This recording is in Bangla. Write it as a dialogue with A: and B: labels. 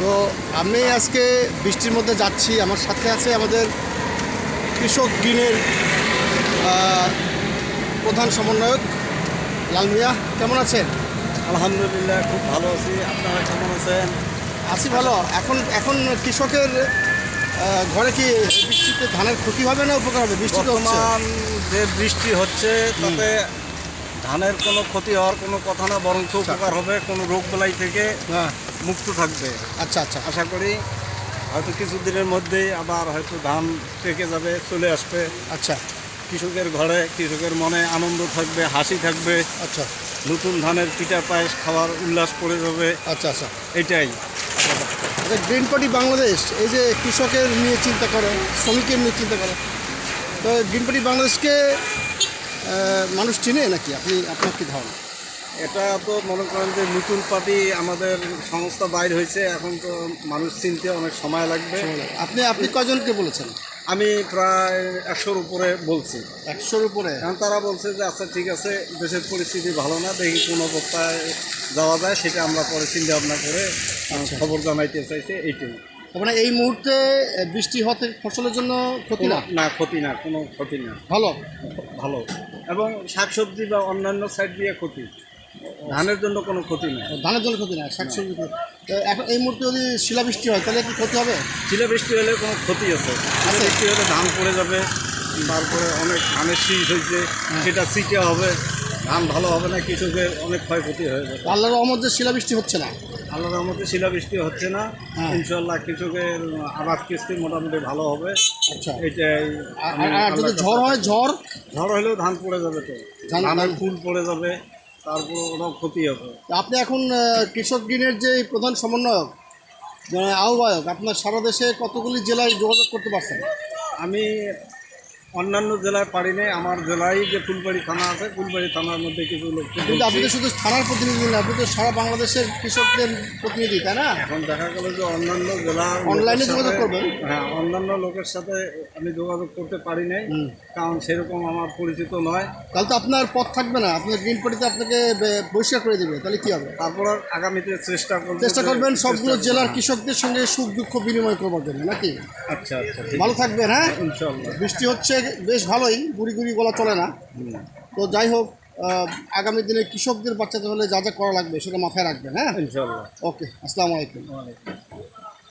A: তো আমি আজকে বৃষ্টির মধ্যে যাচ্ছি আমার সাথে আছে আমাদের কৃষক দিনের প্রধান সমন্বয়ক লাল মিয়া। কেমন আছেন?
B: আলহামদুলিল্লাহ খুব ভালো আছি। আপনারা কেমন আছেন?
A: আছি ভালো। এখন এখন কৃষকের ঘরে কি বৃষ্টিতে ধানের ক্ষতি হবে না উপকার হবে? বৃষ্টি
B: বর্তমান যে বৃষ্টি হচ্ছে তাতে ধানের কোনো ক্ষতি হওয়ার কোনো কথা না বরঞ্চ উপকার হবে কোনো রোগ বেলাই থেকে।
A: হ্যাঁ।
B: মুক্ত থাকবে।
A: আচ্ছা আচ্ছা।
B: আশা করি হয়তো কিছুদিনের মধ্যেই আবার হয়তো ধান পেকে যাবে চলে আসবে।
A: আচ্ছা।
B: কৃষকের ঘরে কৃষকের মনে আনন্দ থাকবে হাসি থাকবে।
A: আচ্ছা।
B: নতুন ধানের পিঠা পায়েস খাওয়ার উল্লাস পড়ে যাবে।
A: আচ্ছা আচ্ছা।
B: এটাই।
A: আচ্ছা গ্রিন পার্টি বাংলাদেশ এই যে কৃষকের নিয়ে চিন্তা করে শ্রমিকের নিয়ে চিন্তা করে তো গ্রিন পার্টি বাংলাদেশকে মানুষ চিনে নাকি? আপনি আপনার কি ধারণা?
B: এটা তো মনে করেন যে নতুন পার্টি আমাদের সংস্থা বাইর হয়েছে এখন তো মানুষ চিনতে অনেক সময় লাগবে।
A: আপনি আপনি কয়জনকে বলেছেন?
B: আমি প্রায় একশোর উপরে বলছি।
A: একশোর উপরে?
B: এখন তারা বলছে যে আচ্ছা ঠিক আছে দেশের পরিস্থিতি ভালো না দেখি কোন অবস্থায় যাওয়া যায় সেটা আমরা পরে চিন্তা ভাবনা করে আহ, খবর জানাইতে চাইছে এইটাই
A: মানে এই মুহূর্তে বৃষ্টি হতে ফসলের জন্য ক্ষতি না?
B: না ক্ষতি না কোনো ক্ষতি না।
A: ভালো?
B: ভালো। এবং শাকসবজি বা অন্যান্য সাইড দিয়ে ক্ষতি। ধানের জন্য কোনো ক্ষতি নেই।
A: ধানের জন্য ক্ষতি না শাকসবজি। এখন এই মুহূর্তে যদি শিলাবৃষ্টি হয় তাহলে কি ক্ষতি হবে?
B: শিলা বৃষ্টি হলে কোনো ক্ষতি আছে। বৃষ্টি হলে ধান পড়ে যাবে তারপরে অনেক ধানের শীষ হয়েছে সেটা সিটে হবে ধান ভালো হবে না কৃষকের অনেক ক্ষয়ক্ষতি হয়ে যাবে।
A: আল্লাহর রহমত যে শিলাবৃষ্টি হচ্ছে না।
B: আল্লাহ রহমতে শিলা বৃষ্টি হচ্ছে না।
A: হ্যাঁ।
B: ইনশাল্লাহ কৃষকের আবাদ কিস্তি মোটামুটি ভালো হবে।
A: আচ্ছা।
B: এটাই
A: যদি ঝড় হয় ঝড়?
B: ঝড় হলেও ধান পড়ে যাবে তো।
A: ধান-
B: ধানের ফুল পড়ে যাবে। তারপর ওটাও ক্ষতি হবে।
A: আপনি এখন কৃষক দিনের যে প্রধান সমন্বয়ক মানে আহ্বায়ক আপনার সারা দেশে কতগুলি জেলায় যোগাযোগ করতে পারছেন?
B: আমি অন্যান্য জেলায় পারি নাই। আমার জেলায় যে ফুলবাড়ি থানা আছে ফুলবাড়ি থানার মধ্যে কিছু লোক
A: কিন্তু আপনি তো শুধু থানার প্রতিনিধি না আপনি তো সারা বাংলাদেশের কৃষকদের প্রতিনিধি তাই না?
B: এখন দেখা গেল যে অন্যান্য জেলা
A: অনলাইনে যোগাযোগ করবেন?
B: হ্যাঁ অন্যান্য লোকের সাথে আমি যোগাযোগ করতে পারি নাই। কারণ সেরকম আমার পরিচিত নয়।
A: তাহলে তো আপনার পথ থাকবে না আপনার গ্রিন পার্টিতে আপনাকে বহিষ্কার করে দেবে তাহলে কী হবে?
B: তারপর আগামীতে চেষ্টা করবেন
A: চেষ্টা করবেন সবগুলো জেলার কৃষকদের সঙ্গে সুখ দুঃখ বিনিময় করবার জন্য নাকি?
B: আচ্ছা আচ্ছা
A: ভালো থাকবেন হ্যাঁ?
B: ইনশাল্লাহ
A: বৃষ্টি হচ্ছে বেশ ভালোই গুড়ি গুড়ি বলা চলে না। তো যাই হোক আগামী দিনে কৃষকদের বাচ্চাদের হলে যা যা করা লাগবে সেটা মাথায় রাখবেন হ্যাঁ?
B: ইনশাল্লাহ
A: ওকে আসসালামু আলাইকুম।